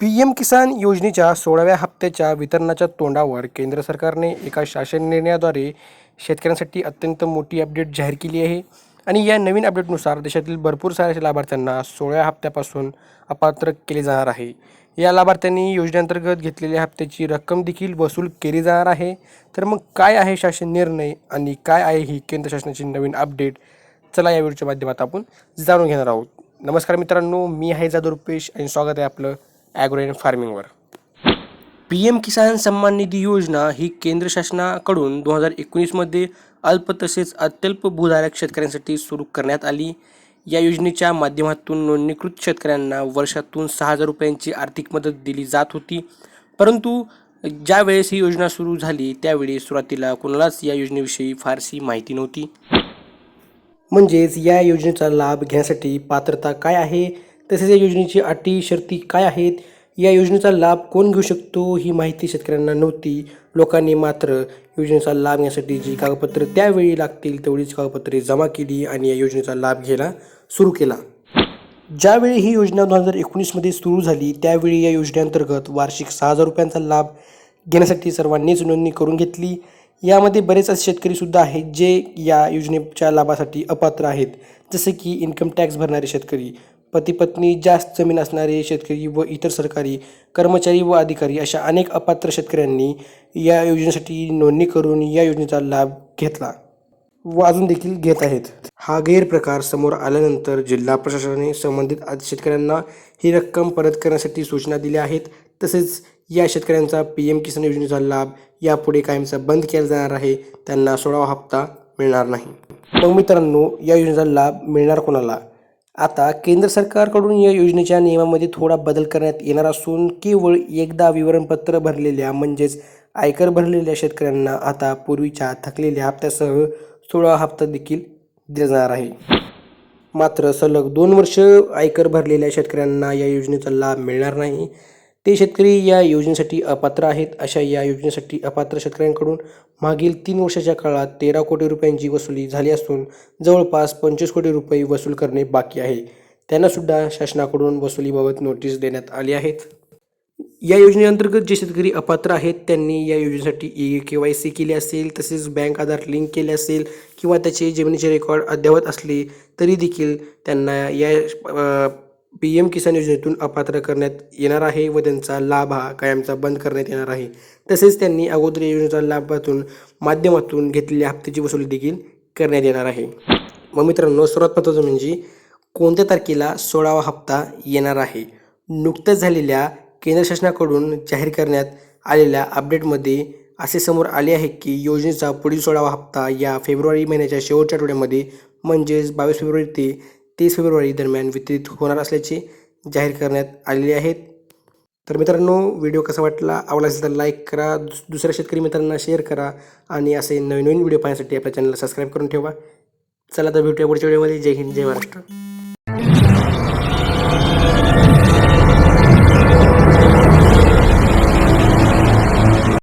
P M किसान योजनेच्या सोळाव्या हप्त्याच्या वितरणाच्या तोंडावर केंद्र सरकारने एका शासन निर्णयाद्वारे शेतकऱ्यांसाठी अत्यंत मोठी अपडेट जाहीर केली आहे. आणि या नवीन अपडेटनुसार देशातील भरपूर साऱ्या लाभार्थ्यांना सोळाव्या हप्त्यापासून अपात्र केले जाणार आहे. या लाभार्थ्यांनी योजनेअंतर्गत घेतलेल्या हप्त्याची रक्कम देखील वसूल केली जाणार आहे. तर मग काय आहे शासन निर्णय आणि काय आहे ही केंद्र शासनाची नवीन अपडेट? चला या व्हिडिओच्या माध्यमात आपण जाणून घेणार आहोत. नमस्कार मित्रांनो मी आहे जादू रुपेश आणि स्वागत आहे आपलं ॲग्रो अँड फार्मिंगवर. पी एम किसान सन्मान निधी योजना ही केंद्र शासनाकडून दोन हजार एकोणीसमध्ये अल्प तसेच अत्यल्प भूधारक शेतकऱ्यांसाठी सुरू करण्यात आली. या योजनेच्या माध्यमातून नोंदणीकृत शेतकऱ्यांना वर्षातून सहा हजार रुपयांची आर्थिक मदत दिली जात होती. परंतु ज्यावेळेस ही योजना सुरू झाली त्यावेळी सुरुवातीला कोणालाच या योजनेविषयी फारशी माहिती नव्हती. म्हणजेच या योजनेचा लाभ घेण्यासाठी पात्रता काय आहे? तसेच या योजनेची अटी शर्ती काय आहेत? या योजनेचा लाभ कोण घेऊ शकतो? ही माहिती शेतकऱ्यांना नव्हती. लोकांनी मात्र योजनेचा लाभ घेण्यासाठी जी कागदपत्र त्यावेळी लागतील तेवढीच कागदपत्रे जमा केली आणि या योजनेचा लाभ घ्यायला सुरू केला. ज्यावेळी ही योजना दोन हजार एकोणीसमध्ये सुरू झाली त्यावेळी या योजनेअंतर्गत वार्षिक सहा हजार रुपयांचा लाभ घेण्यासाठी सर्वांनीच नोंदणी करून घेतली. यामध्ये बरेच असे शेतकरीसुद्धा आहेत जे या योजनेच्या लाभासाठी अपात्र आहेत. जसे की इन्कम टॅक्स भरणारे शेतकरी पती पत्नी जास्त जमीन असणारे शेतकरी व इतर सरकारी कर्मचारी व अधिकारी अशा अनेक अपात्र शेतकऱ्यांनी या योजनेसाठी नोंदणी करून या योजनेचा लाभ घेतला व अजून देखील घेत आहेत. हा गैरप्रकार समोर आल्यानंतर जिल्हा प्रशासनाने संबंधित शेतकऱ्यांना ही रक्कम परत करण्यासाठी सूचना दिल्या आहेत. तसेच या शेतकऱ्यांचा पी एम किसान योजनेचा लाभ यापुढे कायमचा बंद केला जाणार आहे. त्यांना सोळावा हप्ता मिळणार नाही. मग मित्रांनो या योजनेचा लाभ मिळणार कोणाला? आता केंद्र सरकारकडून या योजनेच्या नियमामध्ये थोडा बदल करण्यात येणार असून केवळ एकदा विवरणपत्र भरलेल्या म्हणजेच आयकर भरलेल्या शेतकऱ्यांना आता पूर्वीच्या थकलेल्या हप्त्यासह सोळा हप्ता देखील दिला जाणार आहे. मात्र सलग दोन वर्ष आयकर भरलेल्या शेतकऱ्यांना या योजनेचा लाभ मिळणार नाही. ते शेतकरी या योजनेसाठी अपात्र आहेत. अशा या योजनेसाठी अपात्र शेतकऱ्यांकडून मागील तीन वर्षाच्या काळात तेरा कोटी रुपयांची वसुली झाली असून जवळपास पंचवीस कोटी रुपये वसूल करणे बाकी आहे. त्यांनासुद्धा शासनाकडून वसुलीबाबत नोटीस देण्यात आली आहेत. या योजनेअंतर्गत जे शेतकरी अपात्र आहेत त्यांनी या योजनेसाठी ई के वाय सी केली असेल तसेच बँक आधार लिंक केले असेल किंवा त्याचे जमिनीचे रेकॉर्ड अद्ययावत असले तरी देखील त्यांना या पी एम किसान योजनेतून अपात्र करण्यात येणार आहे व त्यांचा लाभ हा कायमचा बंद करण्यात येणार आहे. तसेच त्यांनी अगोदर योजनेचा योजनेच्या लाभातून माध्यमातून घेतलेल्या हप्त्याची वसुली देखील करण्यात येणार आहे. मग मित्रांनो सर्वात महत्त्वाचं म्हणजे कोणत्या तारखेला सोळावा हप्ता येणार आहे? नुकत्याच झालेल्या केंद्र शासनाकडून जाहीर करण्यात आलेल्या अपडेटमध्ये असे समोर आले आहे की योजनेचा पुढील सोळावा हप्ता या फेब्रुवारी महिन्याच्या शेवटच्या आठवड्यामध्ये म्हणजेच बावीस फेब्रुवारी ते तीस फेब्रुवारी दरम्यान वितरित होणार असल्याचे जाहीर करण्यात आलेले आहेत. तर मित्रांनो व्हिडिओ कसा वाटला? आवडला असेल तर लाईक करा. दुस दुसऱ्या शेतकरी मित्रांना शेअर करा. आणि असे नवीन नवीन व्हिडिओ पाहण्यासाठी आपल्या चॅनलला सबस्क्राईब करून ठेवा. चला तर भेटूया पुढच्या व्हिडिओमध्ये. जय हिंद जय महाराष्ट्र.